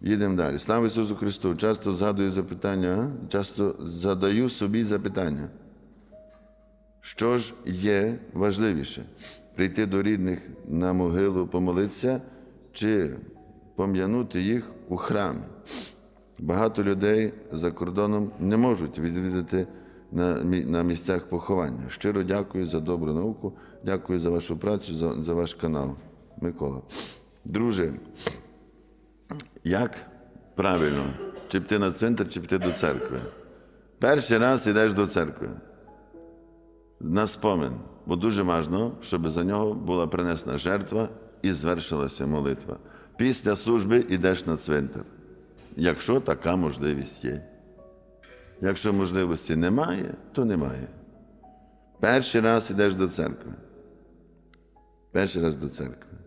Їдемо далі. Слава Ісусу Христу! Часто згадую запитання, часто задаю собі запитання. Що ж є важливіше? Прийти до рідних на могилу помолитися чи пом'янути їх у храмі? Багато людей за кордоном не можуть відвідати на, на місцях поховання. Щиро дякую за добру науку, дякую за вашу працю, за, за ваш канал. Микола. Друже, як правильно, чи піти на цвинтар, чи піти до церкви? Перший раз йдеш до церкви на спомин, бо дуже важливо, щоб за нього була принесена жертва і звершилася молитва. Після служби йдеш на цвинтар, якщо така можливість є. Якщо можливості немає, то немає. Перший раз йдеш до церкви. Перший раз до церкви.